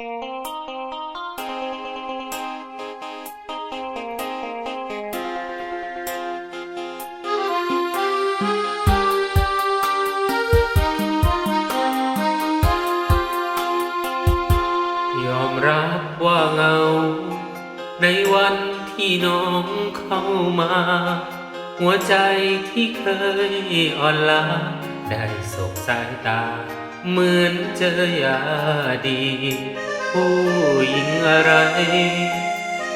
ยอมรับว่าเงา ในวันที่น้องเข้ามา หัวใจที่เคยอ่อนล้าได้สบสายตา เหมือนเจอยาดี ผู้หญิงอะไร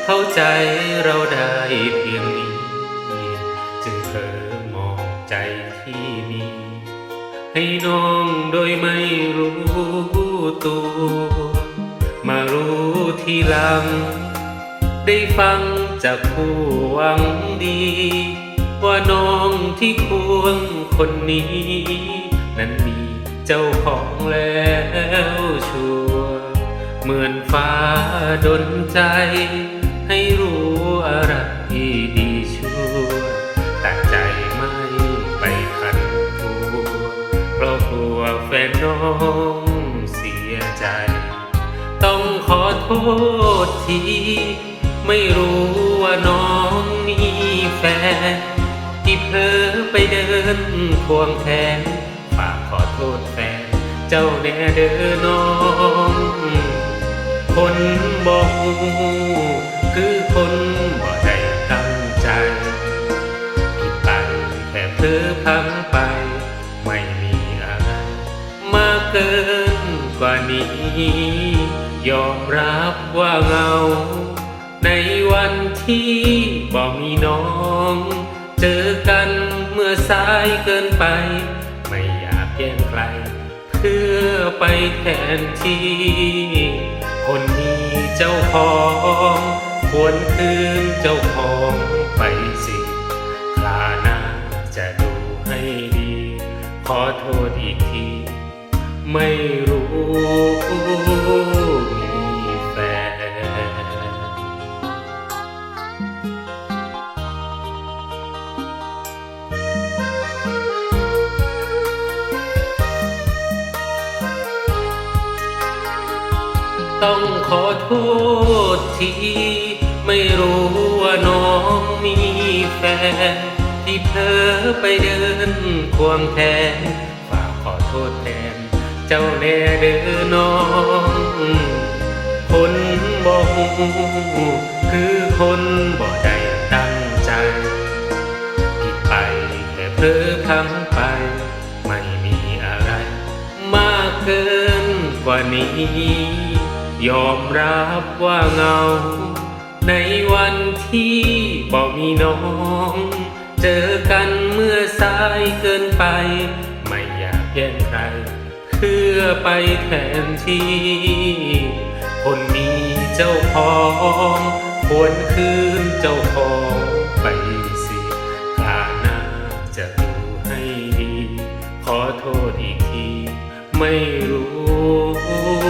เข้าใจเราได้เพียงนี้ จึงเธอมองใจที่มี ให้น้องโดยไม่รู้ตัว มารู้ทีหลัง ได้ฟังจากผู้หวังดี ว่าน้องที่ควงคนนี้ นั้นมี เจ้าของแล้วชัวร์เหมือนฟ้าดนใจ ให้รู้อะไรดีชั่วแต่ใจไม่ไปทันทัวเพราะกลัวแฟนน้องเสียใจ ต้องขอโทษที ไม่รู้ว่าน้องมีแฟนที่เพลอไปเดินควงแขน จ้าแน่เด้อน้อง คนบอกคือคนบ่ได้ตั้งใจผิดไปแค่เพลอพังไป ไม่มีอะไรมากเกินกว่านี้ ยอมรับว่าเงา ในวันที่บ่มีน้อง เจอกันเมื่อสายเกินไป ไม่อยากแย่งใคร เพื่อไปแทนที่ คนมีเจ้าของ ควรคืนเจ้าของไปสิครานาจะดูให้ดี ขอโทษอีกที ไม่รู้ ต้องขอโทษทีไม่รู้ว่าน้องมีแฟน ที่เพลอไปเดินควงแทนฝากขอโทษแทน เจ้าแน่เด้อน้อง คนบ่ฮู้คือคนบ่ได้ตั้งใจผิดไปแค่เพลอพลังไป ไม่มีอะไร มากเกินกว่านี้ ยอมรับว่าเงา ในวันที่บ่มีน้อง เจอกันเมื่อสายเกินไป ไม่อยากแย่งใคร เพื่อไปแทนที่ คนมีเจ้าของ ควรคืนเจ้าของไปสิคาหน้าจะดูให้ดี ขอโทษอีกที ไม่รู้